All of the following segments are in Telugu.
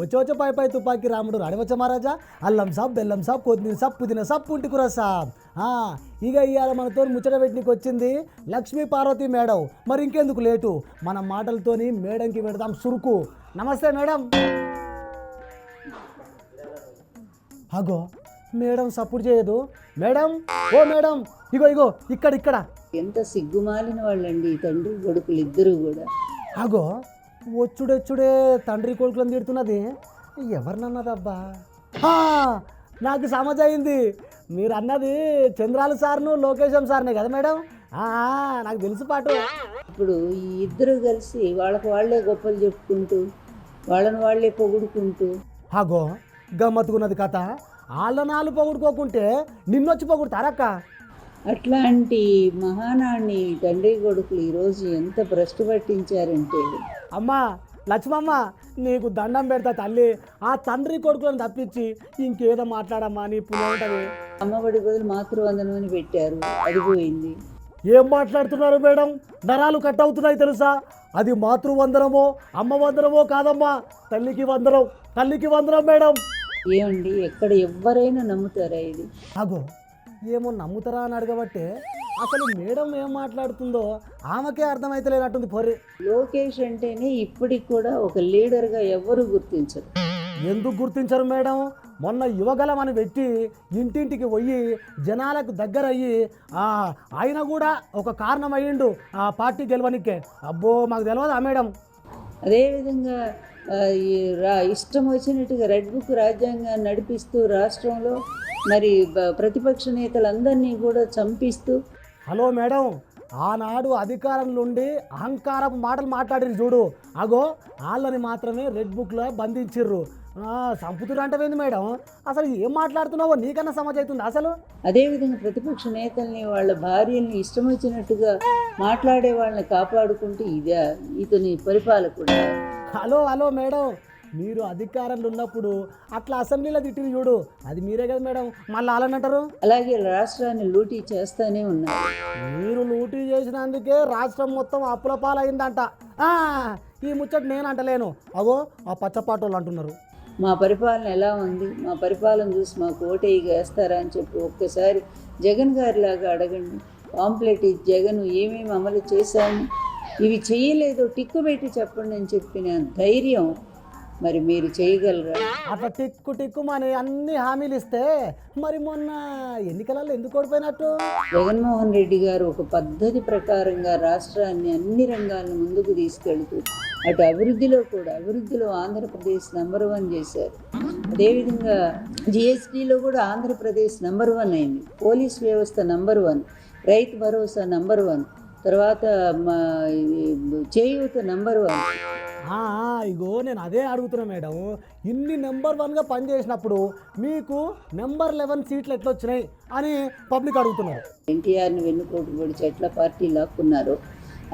వచ్చే వచ్చే పై పై తుపాకి రాముడు రాడవచ్చ మహారాజా అల్లం సాబ్ బెల్లం సాబ్ కొత్తిమీర సాబ్ పుదీనా సాబ్ పుంటికూర సాబ్. ఇక ఇవాళ మనతో ముచ్చట పెట్టినకి వచ్చింది లక్ష్మీ పార్వతి మేడం మరి ఇంకెందుకు లేటు? మన మాటలతోని మేడంకి పెడదాం సురుకు. నమస్తే మేడం. అగో మేడం సపోర్ట్ చేయదు. మేడం ఓ మేడం ఇగో ఇగో ఇక్కడ ఇక్కడ. ఎంత సిగ్గుమాలిన వాళ్ళండి తండ్రి కొడుకులు ఇద్దరు కూడా. అగో వచ్చుడొచ్చుడే తండ్రి కొడుకులను తిడుతున్నది. ఎవరినన్నదబ్బా? నాకు సమజ్ అయింది. మీరు అన్నది చంద్రాలు సార్ను లోకేశం సార్నే కదా మేడం? నాకు తెలుసు పాటు. ఇప్పుడు ఈ ఇద్దరు కలిసి వాళ్ళకి వాళ్ళే గొప్పలు చెప్పుకుంటూ వాళ్ళని వాళ్ళే పొగుడుకుంటూ. అగో గమ్మత్తుకున్నది కథ. వాళ్ళ నాలు పొగుడుకోకుంటే నిన్నొచ్చి పొగుడుతారక్క. అట్లాంటి మహానాన్ని తండ్రి కొడుకులు ఈరోజు ఎంత భ్రష్టు పట్టించారంటే అమ్మా లక్ష్మమ్మ నీకు దండం పెడతా తల్లి. ఆ తండ్రి కొడుకులను తప్పించి ఇంకేదో మాట్లాడమ్మా నీ పుణ్యం ఉంటుంది అమ్మఒడి బదులు మాతృవందనం అని పెట్టారు. అది పోయింది. ఏం మాట్లాడుతున్నారు మేడం? నరాలు కట్ అవుతున్నాయి తెలుసా? అది మాతృ వందనమో అమ్మ వందనమో కాదమ్మా. తల్లికి వందనం తల్లికి వందనం మేడం. ఏమండి ఎక్కడ ఎవరైనా నమ్ముతారా ఇది? అగో ఏమో నమ్ముతారా అని అడగబట్టే అసలు మేడం ఏం మాట్లాడుతుందో ఆమెకే అర్థమైతలేనట్టుంది పొర్రి. లోకేష్ అంటేనే ఇప్పటికి కూడా ఒక లీడర్గా ఎవరు గుర్తించరు. ఎందుకు గుర్తించరు మేడం? మొన్న యువగలం అని పెట్టి ఇంటింటికి పోయి జనాలకు దగ్గర అయ్యి ఆ, ఆయన కూడా ఒక కారణం అయ్యిండు ఆ పార్టీ గెలవనికే. అబ్బో మాకు తెలియదా మేడం? అదేవిధంగా ఇష్టం వచ్చినట్టుగా రెడ్ బుక్ రాజ్యాంగాన్ని నడిపిస్తూ రాష్ట్రంలో మరి ప్రతిపక్ష నేతలందరినీ కూడా చంపిస్తూ హలో మేడం ఆనాడు అధికారంలో ఉండి అహంకారపు మాటలు మాట్లాడిరు చూడు. అగో వాళ్ళని మాత్రమే రెడ్ బుక్లో బంధించిర్రు. సంపుతురు అంటవేంది మేడం? అసలు ఏం మాట్లాడుతున్నావో నీకన్నా సమజ్ అవుతుంది అసలు? అదేవిధంగా ప్రతిపక్ష నేతల్ని వాళ్ళ భార్యల్ని ఇష్టం వచ్చినట్టుగా మాట్లాడే వాళ్ళని కాపాడుకుంటూ ఇదే ఇతని పరిపాలకుడు? హలో హలో మేడం మీరు అధికారంలో ఉన్నప్పుడు అట్లా అసెంబ్లీలో తిట్టిరు చూడు. అది మీరే కదా మేడం. మళ్ళీ అలాని అంటారు? అలాగే రాష్ట్రాన్ని లూటీ చేస్తానే ఉన్నారు మీరు లూటీ చేసినందుకే రాష్ట్రం మొత్తం అప్పుల పాలైందంట. ఈ ముచ్చట నేను అంటలేను. అగో ఆ పచ్చపాటోళ్ళు అంటున్నారు. మా పరిపాలన ఎలా ఉంది? మా పరిపాలన చూసి మాకు ఓటేయి వేస్తారా అని చెప్పి ఒక్కసారి జగన్ గారిలాగా అడగండి. పాంప్లెట్ జగన్ ఏమేమి అమలు చేశాము? ఇవి చేయలేదు టిక్కు పెట్టి చెప్పండి అని చెప్పిన ధైర్యం మరి మీరు చేయగలరా? అట్లా టిక్కు టిక్కు అని అన్ని హామీలు ఇస్తే మరి మొన్న ఎన్నికలలో ఎందుకు ఓడిపోయినట్టు? జగన్మోహన్ రెడ్డి గారు ఒక పద్ధతి ప్రకారంగా రాష్ట్రాన్ని అన్ని రంగాలను ముందుకు తీసుకెళ్తూ అటు అభివృద్ధిలో కూడా అభివృద్ధిలో ఆంధ్రప్రదేశ్ నెంబర్ వన్ చేశారు. అదేవిధంగా జిఎస్టీలో కూడా ఆంధ్రప్రదేశ్ నెంబర్ వన్ అయింది. పోలీస్ వ్యవస్థ number one Rythu Bharosa number one తర్వాత మా చేయూత నెంబర్ వన్ ఇగో నేను అదే అడుగుతున్నా మేడం. ఇన్ని నెంబర్ వన్గా పనిచేసినప్పుడు మీకు నెంబర్ లెవెన్ సీట్లు ఎట్లా వచ్చినాయి అని పబ్లిక్ అడుగుతున్నారు. ఎన్టీఆర్ని వెన్నుపోటు పొడిచి ఎట్లా పార్టీ లాక్కున్నారో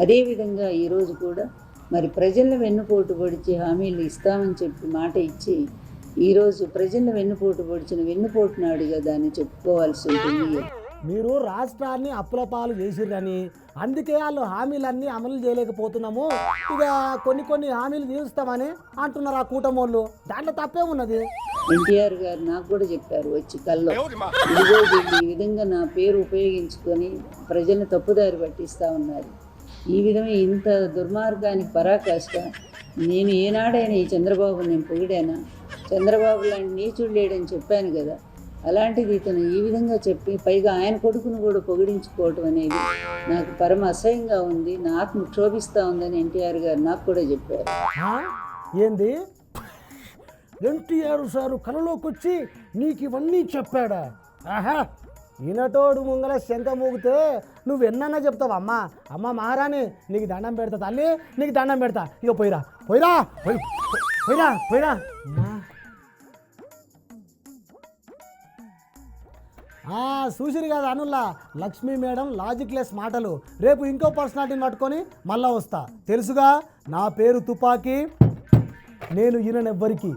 అదేవిధంగా ఈరోజు కూడా మరి ప్రజలను వెన్నుపోటు పొడిచి హామీలు ఇస్తామని చెప్పి మాట ఇచ్చి ఈరోజు ప్రజలను వెన్నుపోటు పొడిచిన వెన్నుపోటు నాడుగా దాన్ని చెప్పుకోవాల్సి ఉంటుంది. మీరు రాష్ట్రాన్ని అప్పుల పాలు చేసిర్రని అందుకే వాళ్ళు హామీలన్నీ అమలు చేయలేకపోతున్నాము. ఇక కొన్ని కొన్ని హామీలు తీరుస్తామని అంటున్నారు ఆ కూటమోళ్ళు. దాంట్లో తప్పే ఉన్నది ఎన్టీఆర్ గారు నాకు కూడా చెప్పారు వచ్చి కల్లో. ఇదిగో ఈ విధంగా నా పేరు ఉపయోగించుకొని ప్రజల్ని తప్పుదారి పట్టిస్తూ ఉన్నారు. ఈ విధమైన ఇంత దుర్మార్గానికి పరాకాష్ట. నేను ఏనాడైనా ఈ చంద్రబాబు నేను పొగిడానా? చంద్రబాబు లాంటి నీచుడు లేడని చెప్పాను కదా. అలాంటిది ఇతను ఈ విధంగా చెప్పి పైగా ఆయన కొడుకును కూడా పొగిడించుకోవటం అనేది నాకు పరమ అసహ్యంగా ఉంది. నా ఆత్మ క్షోభిస్తూ ఉందని ఎన్టీఆర్ గారు నాకు కూడా చెప్పారు. ఆ? ఏంది? ఎన్టీఆర్ సారు కలలోకి వచ్చి నీకు ఇవన్నీ చెప్పాడా? ఆహా ఈనటోడు ముంగల శంక మూగితే నువ్వు ఎన్నన్నా చెప్తావు అమ్మ. అమ్మ మహారాణి నీకు దండం పెడతా తల్లి నీకు దండం పెడతా. ఇక పోయిరా. పోయిరా. పోయి. పోయిరా పోయిరా. చూసిరు కదా అనుల్లా లక్ష్మీ మేడం లాజిక్ లెస్ మాటలు. రేపు ఇంకో పర్సనాలిటీని పట్టుకొని మళ్ళా వస్తా. తెలుసుగా నా పేరు తుపాకీ నేను ఈయనెవ్వరికి